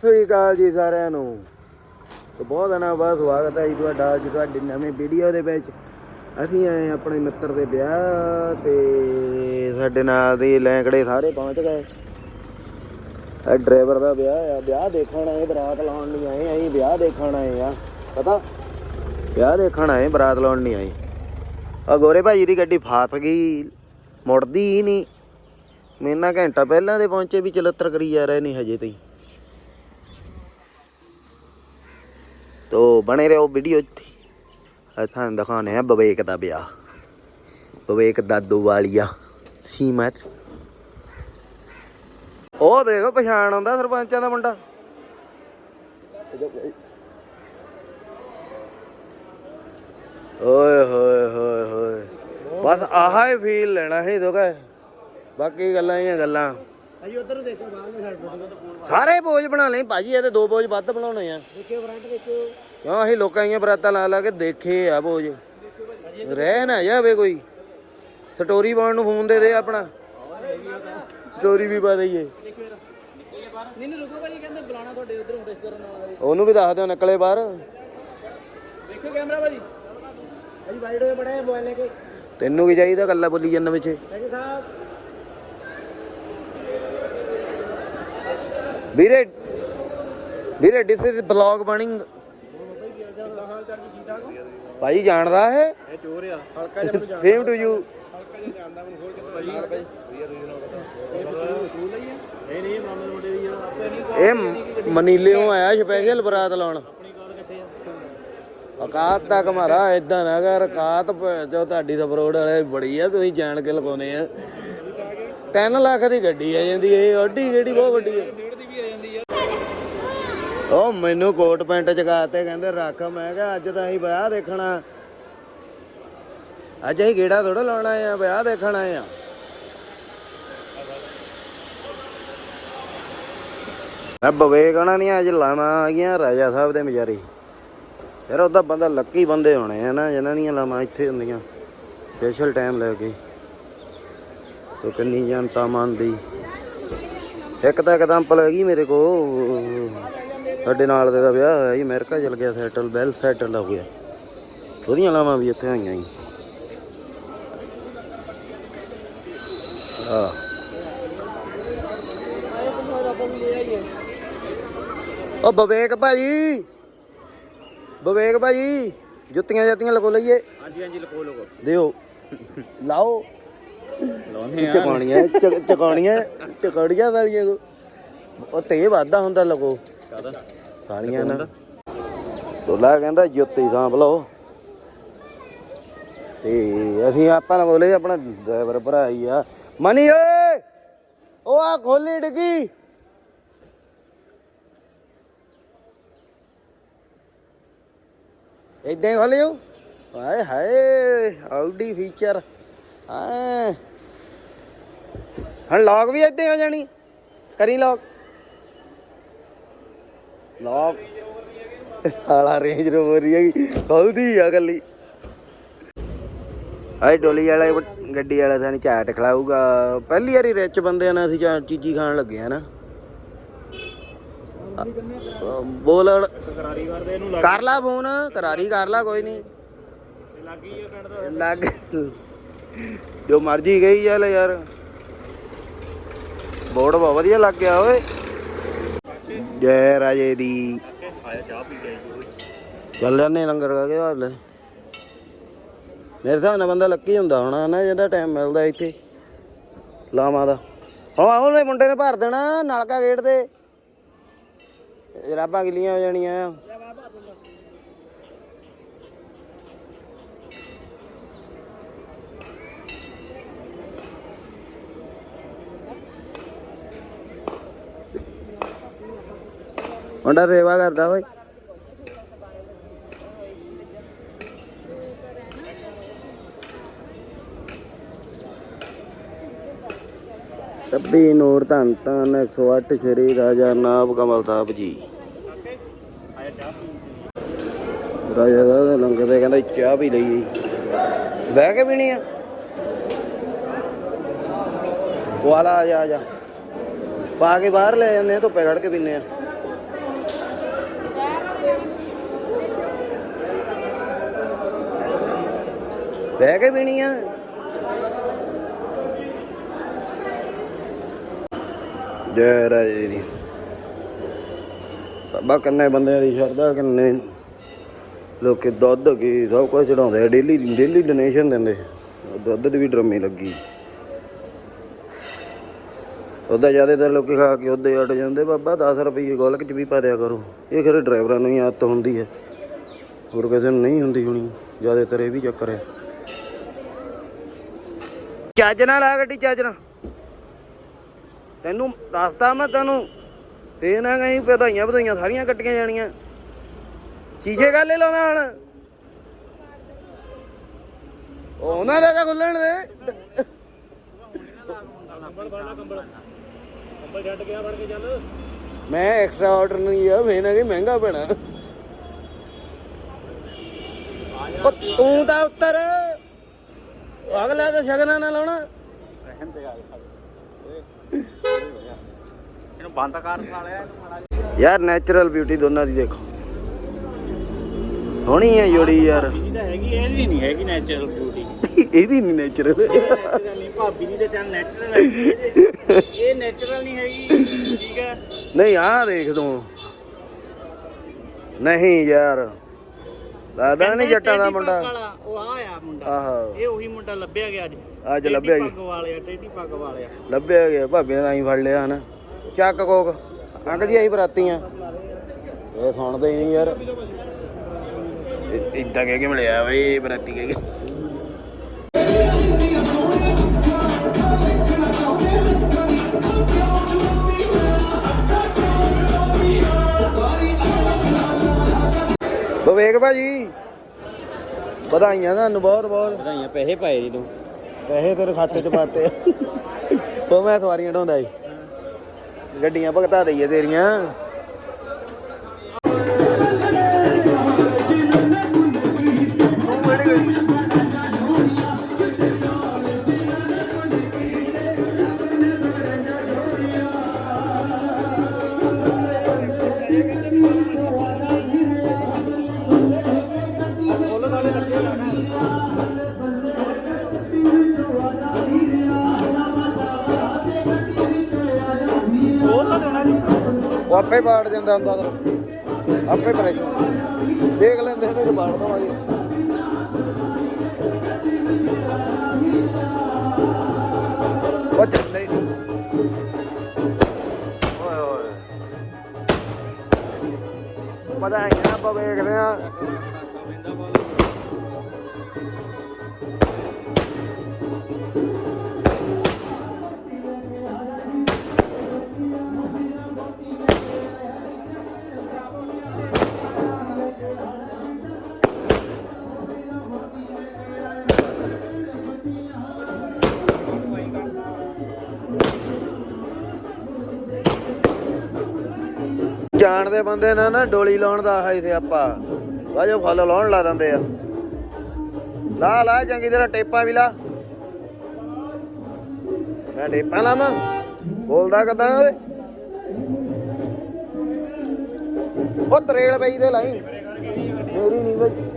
ਸ੍ਰੀ ਅਕਾਲ ਜੀ ਸਾਰਿਆਂ ਨੂੰ। ਤੇ ਬਹੁਤ ਦਿਨਾਂ ਬਾਅਦ ਸਵਾਗਤ ਹੈ ਜੀ ਤੁਹਾਡਾ ਅੱਜ ਤੁਹਾਡੀ ਨਵੀਂ ਵੀਡੀਓ ਦੇ ਵਿੱਚ। ਅਸੀਂ ਆਏ ਆਪਣੇ ਮਿੱਤਰ ਦੇ ਵਿਆਹ ਤੇ ਸਾਡੇ ਨਾਲ ਦੇ ਲੈਂਕੜੇ ਸਾਰੇ ਪਹੁੰਚ ਗਏ। ਇਹ ਡਰਾਈਵਰ ਦਾ ਵਿਆਹ ਆ। ਵਿਆਹ ਦੇਖਣ ਆਏ, ਬਰਾਤ ਲਾਉਣ ਨਹੀਂ ਆਏ ਅਸੀਂ ਵਿਆਹ ਦੇਖਣ ਆਏ ਆ। ਪਤਾ? ਵਿਆਹ ਦੇਖਣ ਆਏ, ਬਰਾਤ ਲਾਉਣ ਨਹੀਂ ਆਏ। ਆ ਗੋਰੇ ਭਾਜੀ ਦੀ ਗੱਡੀ ਫਸ ਗਈ, ਮੁੜਦੀ ਹੀ ਨਹੀਂ। ਮੇਰੇ ਨਾਲ ਘੰਟਾ ਪਹਿਲਾਂ ਦੇ ਪਹੁੰਚੇ ਵੀ ਚਲੱਤਰ ਕਰੀ ਜਾ ਰਹੇ ਨੇ ਹਜੇ ਤਾਈ। ਤੋ ਬਣੇ ਰਹੋ ਵੀਡੀਓ 'ਚ ਅੱਜ ਤੁਹਾਨੂੰ ਦਿਖਾਉਣੇ ਆ ਬਵੇਕ ਦਾ ਵਿਆਹ ਬਵੇਕ ਦਾਦੂ ਵਾਲੀਆ ਸੀਮਤ ਉਹ ਦੇਖੋ ਪਛਾਣ ਆਉਂਦਾ ਸਰਪੰਚਾਂ ਦਾ ਮੁੰਡਾ ਓਏ ਹੋਏ ਹੋਏ ਹੋਏ ਬਸ ਆਹਾ ਹੀ ਫੀਲ ਲੈਣਾ ਸੀ ਦੋਗਾ ਬਾਕੀ ਗੱਲਾਂ ਹੀ ਗੱਲਾਂ ਭਾਈ ਉਧਰ ਦੇਖੋ ਬਾਹਰ ਸਾਰੇ ਬੋਝ ਬਣਾ ਲਈ ਭਾਜੀ ਇਹਦੇ ਦੋ ਬੋਝ ਵੱਧ ਬਣਾਉਣੇ ਆ ਦੇਖਿਓ ਫਰੰਟ ਦੇਖਿਓ ਕਿਉਂ ਅਸੀਂ ਲੋਕਾਂ ਦੀਆਂ ਬਰਾਤਾਂ ਲਾ ਲਾ ਕੇ ਦੇਖੇ ਆ ਬੋਝ। ਰਹਿ ਨਾ ਜਾਵੇ ਕੋਈ। ਸਟੋਰੀ ਪਾਉਣ ਨੂੰ ਫੋਨ ਦੇ ਦੇ ਆਪਣਾ। ਸਟੋਰੀ ਵੀ ਪਾ ਦਈਏ। ਨਹੀਂ ਨਹੀਂ ਰੁਕੋ ਭਾਈ ਕਹਿੰਦੇ ਬੁਲਾਣਾ ਤੁਹਾਡੇ ਉਧਰ ਹੁਣ ਕਰਨ ਵਾਲਾ। ਉਹਨੂੰ ਵੀ ਦੱਸ ਦਿਓ ਨਿਕਲੇ ਬਾਹਰ। ਦੇਖੋ ਕੈਮਰਾ ਭਾਜੀ। ਭਾਜੀ ਵਾਈਡ ਹੋਏ ਬੜੇ ਮੋਬਾਈਲ ਲੈ ਕੇ। ਤੈਨੂੰ ਕੀ ਚਾਹੀਦਾ ਕੱਲਾ ਬੋਲੀ ਜੰਨ ਵਿੱਚ? ਵੀਰੇ ਵੀਰੇ ਦਿਸ ਇਜ਼ ਬਲੌਗ ਬਰਨਿੰਗ ਹਾਲ ਚਾਲ ਠੀਕ ਠਾਕ ਹੋ ਭਾਈ ਜਾਣਦਾ ਹੈ ਇਹ ਚੋਰ ਆ। ਹਲਕਾ ਜਿਹਾ ਮੈਨੂੰ ਜਾਣ ਸੇਮ ਟੂ ਯੂ ਹਲਕਾ ਜਿਹਾ ਜਾਣਦਾ ਮੈਨੂੰ ਖੋਲ ਕੇ ਭਾਜੀ ਭਾਈ ਲਈ ਆ? ਨਹੀਂ ਨਹੀਂ ਮਾਮੇ ਦੇ ਮੁੰਡੇ ਦੀ ਆ। ਆਪੇ ਨਹੀਂ ਇਹ ਮਨੀਲਿਓਂ ਆਇਆ ਸਪੈਸ਼ਲ ਬਰਾਤ ਲਾਉਣ। ਆਪਣੀ ਕਾਰ ਕਿੱਥੇ ਆ? ਔਕਾਤ ਤੱਕ ਮਾਰਾ ਇਦਾਂ ਨਾ ਕਰ ਔਕਾਤ ਜੋ ਤੁਹਾਡੀ ਤਾਂ ਬਰੋਡ ਵਾਲੇ ਬੜੀ ਆ ਤੁਸੀਂ ਜਾਣ ਕੇ ਲਗਾਉਨੇ ਆ। 3 ਲੱਖ ਦੀ ਗੱਡੀ ਆ ਜਾਂਦੀ ਇਹ ਓਡੀ ਗੱਡੀ ਬਹੁਤ ਵੱਡੀ ਆ। ਉਹ ਮੈਨੂੰ ਕੋਟ ਪੈਂਟ ਚਕਾਤੇ ਕਹਿੰਦੇ ਰੱਖ। ਮੈਂ ਕਿਹਾ ਅੱਜ ਤਾਂ ਅਸੀਂ ਵਿਆਹ ਦੇਖਣਾ। ਅੱਜ ਅਸੀਂ ਗੇੜਾ ਥੋੜਾ ਲਾਉਣਾ ਆ, ਵਿਆਹ ਦੇਖਣ ਆ। ਮੈਂ ਬਵੇਕਣਾ ਨਹੀਂ ਅੱਜ ਲਾਵਾਂ ਆ ਗਈਆਂ, ਰਾਜਾ ਸਾਹਿਬ ਦੇ ਮਜਾਰੀ। ਯਾਰ ਉਹਦਾ ਬੰਦਾ ਲੱਕੀ ਬੰਦੇ ਹੋਣੇ ਆ ਨਾ ਜਿਨ੍ਹਾਂ ਦੀਆਂ ਲਾਵਾਂ ਇੱਥੇ ਹੁੰਦੀਆਂ। ਸਪੈਸ਼ਲ ਟਾਈਮ ਲੈ ਕੇ। ਤੇ ਕਿੰਨੀ ਜਨਤਾ ਮੰਨਦੀ। ਇੱਕ ਤਾਂ ਐਗਜ਼ਾਮਪਲ ਹੈਗੀ ਮੇਰੇ ਕੋਲ। ਸਾਡੇ ਨਾਲ ਦੇ ਦਾ ਵਿਆਹ ਹੋਇਆ ਜੀ ਅਮਰੀਕਾ ਚਲ ਗਿਆ ਸੈਟਲ ਵੈਲ ਸੈਟਲ ਹੋ ਗਿਆ। ਉਹਦੀਆਂ ਲਾਵਾਂ ਵੀ ਇੱਥੇ ਆਈਆਂ ਜੀ। ਆ ਉਹ ਬਵੇਕ ਭਾਜੀ। ਬਵੇਕ ਭਾਜੀ ਜੁੱਤੀਆਂ ਜਾਤੀਆਂ ਲਗੋ ਲਈਏ। ਹਾਂਜੀ ਹਾਂਜੀ ਲਕੋ ਲਕੋ ਦਿਓ। ਲਾਓ। ਲਾਉਨੇ ਚਕਾਉਣੀਆਂ ਚਕੌੜੀਆਂ ਵਾਲੀਆਂ ਕੋ ਉਹ ਤੇ ਵਾਦਾ ਹੁੰਦਾ ਲਗੋ। ਕਾਦਾ ਸਾਰੀਆਂ ਨਾ। ਤੋਲਾ ਕਹਿੰਦਾ ਜੁੱਤੀ ਸਾਂਭ ਲਓ। ਤੇ ਅਸੀਂ ਆਪਾਂ ਨਾਲ ਬੋਲੇ ਆਪਣਾ ਡਰਾਈਵਰ ਭਰਾ ਹੀ ਆ। ਮਨੀ ਓਏ ਉਹ ਆ ਖੋਲੀ ਡਿੱਗੀ। ਇਦਾਂ ਹੀ ਖੋਲਿਓ ਹਾਏ ਹਾਏ ਆਉਡੀ ਫੀਚਰ ਹਾਂ। ਹਣ ਲੌਕ ਵੀ ਇਦਾਂ ਹੋ ਜਾਣੀ। ਕਰੀ ਲੌਕ ਲੌਕ। ਸਾਲਾ ਰੇਂਜ ਰੋਵਰ ਹੀ ਹੈਗੀ ਖੁੱਲਦੀ ਆ ਗੱਲੀ ਆਈ ਡੋਲੀ ਵਾਲਾ ਗੱਡੀ ਵਾਲਾ ਸਾਨੂੰ ਚਾਟ ਖਿਲਾਊਗਾ। ਪਹਿਲੀ ਵਾਰੀ ਰਿਚ ਬੰਦਿਆਂ ਨਾਲ ਅਸੀਂ ਚਾਟ ਚੀਜ਼ੀ ਖਾਣ ਲੱਗੇ ਆ ਨਾ। ਅ, ਕਰਾਰੀ ਕਰਦੇ ਇਹਨੂੰ ਕਰ ਲਾ ਫੋਨ ਕਰਾਰੀ ਕਰ ਲਾ ਕੋਈ ਨਹੀਂ ਲੱਗੀ ਆ ਪਿੰਡ ਦਾ ਲੱਗ ਜੋ ਮਰਜ਼ੀ ਗਈ ਚੱਲ ਯਾਰ। ਬੋਰਡ ਬਹੁਤ ਵਧੀਆ ਲੱਗ ਗਿਆ ਓਏ। ਜੈ ਰਾਜੇ ਦੀ ਚੱਲ ਜਾਂਦੇ ਲੰਗਰ ਖਾ ਕੇ ਹਾਲ ਮੇਰੇ ਹਿਸਾਬ ਨਾਲ ਬੰਦਾ ਲੱਕੀ ਹੁੰਦਾ ਹੋਣਾ ਨਾ ਜਿਹਦਾ ਟਾਈਮ ਮਿਲਦਾ ਇੱਥੇ। ਲਾਵਾਂ ਦਾ। ਹਾਂ ਉਹਨੇ ਮੁੰਡੇ ਨੇ ਭਰ ਦੇਣਾ ਨਲਕਾ ਗੇਟ ਤੇ। ਜਰਾਬਾਂ ਗਿੱਲੀਆਂ ਹੋ ਜਾਣੀਆਂ। ਆ ਮੁੰਡਾ ਸੇਵਾ ਕਰਦਾ ਓਏ। ਰੱਬੀ ਨੂਰ ਧੰਨ ਧੰਨ 108 ਸ਼੍ਰੀ ਰਾਜਾ ਨਾਬ ਕਮਲ ਸਾਹਿਬ ਜੀ। ਰਾਜਾ ਸਾਹਿਬ ਲੰਗਰ ਤੇ ਕਹਿੰਦਾ ਚਾਹ ਪੀ ਲਈ ਬਹਿ ਕੇ ਪੀਣੀ ਆ। ਵਾਲਾ ਆ ਜਾ ਆ ਜਾ। ਪਾ ਕੇ ਬਾਹਰ ਲੈ ਜਾਂਦੇ ਆ, ਧੁੱਪੇ ਖੜ ਕੇ ਪੀਨੇ ਆ। ਬਹਿ ਕੇ ਪੀਣੀ ਆ। ਜੈ ਰਾਜੇ ਦੀ। ਬਾਬਾ ਕਿੰਨੇ ਬੰਦਿਆਂ ਦੀ ਸ਼ਰਧਾ, ਕਿੰਨੇ ਲੋਕੀ ਦੁੱਧ ਕੀ ਸਭ ਕੁਝ ਚੜਾਉਂਦੇ ਡੇਲੀ ਡੇਲੀ ਡੋਨੇਸ਼ਨ ਦਿੰਦੇ। ਦੁੱਧ ਦੀ ਵੀ ਡਰਮੀ ਲੱਗੀ। ਉਹਦਾ ਜ਼ਿਆਦਾਤਰ ਲੋਕੀ ਖਾ ਕੇ ਉਹਦੇ ਅੜ ਜਾਂਦੇ। ਬਾਬਾ 10 ਰੁਪਏ ਗੋਲਕ ਚ ਵੀ ਪਾ ਦਿਆ ਕਰੋ। ਇਹ ਖਰੇ ਡਰਾਈਵਰਾਂ ਨੂੰ ਹੀ ਆਦਤ ਹੁੰਦੀ ਹੈ। ਹੋਰ ਕਿਸੇ ਨੂੰ ਨਹੀਂ ਹੁੰਦੀ ਹੋਣੀ। ਜ਼ਿਆਦਾਤਰ ਇਹ ਵੀ ਚੱਕਰ ਹੈ। ਚੱਜ ਨਾਲ ਆ ਗੱਡੀ, ਚੱਜ ਨਾਲ। ਤੈਨੂੰ ਦੱਸਦਾ ਮੈਂ ਤੈਨੂੰ, ਫੇਰ ਨਾ ਕਹੀਂ ਵਧਾਈਆਂ ਵਧਾਈਆਂ ਸਾਰੀਆਂ ਕੱਟੀਆਂ ਜਾਣੀਆਂ। ਸ਼ੀਸ਼ੇ ਗੱਲ ਲਾਉਣਾ ਹੁਣ। ਉਹਨਾਂ ਦਾ ਤਾਂ ਖੁੱਲਣ ਦੇ। ਕੰਬਲ ਛੱਡ ਗਿਆ ਫੜ ਕੇ ਚੱਲ ਮੈਂ ਐਕਸਟਰਾ ਆਰਡਰ ਨਹੀਂ ਆ ਫੇਰ ਨਾ ਕਿ ਮਹਿੰਗਾ ਪੈਣਾ। ਉਹ ਤੂੰ ਤਾਂ ਉੱਤਰ। ਅਗਲਾ ਤਾਂ ਸ਼ਗਨਾਂ ਨਾਲ ਲਾਉਣਾ ਰਹਿਣ ਤੇ ਗੱਲ ਇਹਨੂੰ ਬੰਦ ਕਰ ਸਾਲਿਆ ਇਹਨੂੰ ਮਾੜਾ ਯਾਰ ਨੈਚੁਰਲ ਬਿਊਟੀ ਦੋਨਾਂ ਦੀ ਦੇਖੋ। ਸੋਹਣੀ ਹੈ ਜੋੜੀ ਯਾਰ। ਜੀ ਤਾਂ ਹੈਗੀ ਇਹਦੀ ਨਹੀਂ ਹੈਗੀ ਨੈਚੁਰਲ ਬਿਊਟੀ ਇਹਦੀ ਨਹੀਂ ਨੈਚੁਰਲ ਨੈਚੁਰਲ ਨਹੀਂ ਭਾਬੀ ਦੀ ਤਾਂ ਚੱਲ ਨੈਚੁਰਲ ਹੈ। ਇਹ ਨੈਚੁਰਲ ਨਹੀਂ ਹੈਗੀ ਠੀਕ ਹੈ। ਨਹੀਂ ਆਹ ਦੇਖ ਤੂੰ। ਨਹੀਂ ਯਾਰ। ਲੱਗਦਾ ਨਹੀਂ ਜੱਟਾਂ ਦਾ ਮੁੰਡਾ। ਉਹ ਆ ਆ ਮੁੰਡਾ। ਆਹੋ। ਇਹ ਉਹੀ ਮੁੰਡਾ ਲੱਭਿਆ ਗਿਆ ਅੱਜ। ਅੱਜ ਲੱਭਿਆ ਜੀ ਪੱਗ ਵਾਲਿਆ ਟੇਢੀ ਪੱਗ ਵਾਲਿਆ। ਲੱਭਿਆ ਗਿਆ ਭਾਬੀ ਨੇ ਤਾਂ ਹੀ ਫੜ ਲਿਆ ਹਨਾ। ਚੱਕ ਕੋਕ ਅੰਕ ਜੀ ਆਈ ਬਰਾਤੀਆਂ। ਇਹ ਸੁਣਦੇ ਹੀ ਨਹੀਂ ਯਾਰ। ਇਦਾਂ ਕਹਿ ਕੇ ਮਿਲਿਆ ਓਏ ਬਰਾਤੀ ਕਹਿ ਕੇ। ਬਵੇਕ ਭਾਜੀ। ਵਧਾਈਆਂ ਤੁਹਾਨੂੰ ਬਹੁਤ ਬਹੁਤ। ਵਧਾਈਆਂ ਪੈਸੇ ਪਾਏ ਜੀ ਤੂੰ। ਪੈਸੇ ਤੇਰੇ ਖਾਤੇ 'ਚ ਪਾਤੇ। ਉਹ ਮੈਂ ਸਵਾਰੀਆਂ ਢਾਉਂਦਾ ਸੀ ਗੱਡੀਆਂ ਭਗਤਾ ਦਈਏ ਤੇਰੀਆਂ। ਉਹ ਆਪੇ ਬਾੜ ਜਾਂਦਾ ਹੁੰਦਾ ਤਾਂ। ਆਪੇ ਪ੍ਰੈਸ਼ਰ ਦੇਖ ਲੈਂਦੇ ਨੇ ਕਿ ਬਾੜ ਦਵਾਂਗੇ। ਉਹ ਚੱਲੇ। ਓਏ ਓਏ। ਵਧਾਈਆਂ ਆਪਾਂ ਵੇਖਦੇ ਆ ਜਾਣਦੇ ਬੰਦੇ ਨਾ ਨਾ ਡੋਲੀ ਲਾਉਣ ਦਾ ਆਹ ਇਥੇ ਆਪਾਂ। ਵਾਜੋ ਫੁੱਲ ਲਾਉਣ ਲਾ ਦਿੰਦੇ ਆ। ਲਾ ਲਾ, ਚੰਗੀ ਤਰ੍ਹਾਂ ਟੇਪਾਂ ਵੀ ਲਾ। ਮੈਂ ਟੇਪਾਂ ਲਾਵਾਂ। ਬੋਲਦਾ ਕਦਾਂ ਓਏ? ਉਹ ਤਰੇਲ ਪਈ ਤੇ ਲਾਈ। ਮੇਰੀ ਨਹੀਂ ਬਈ।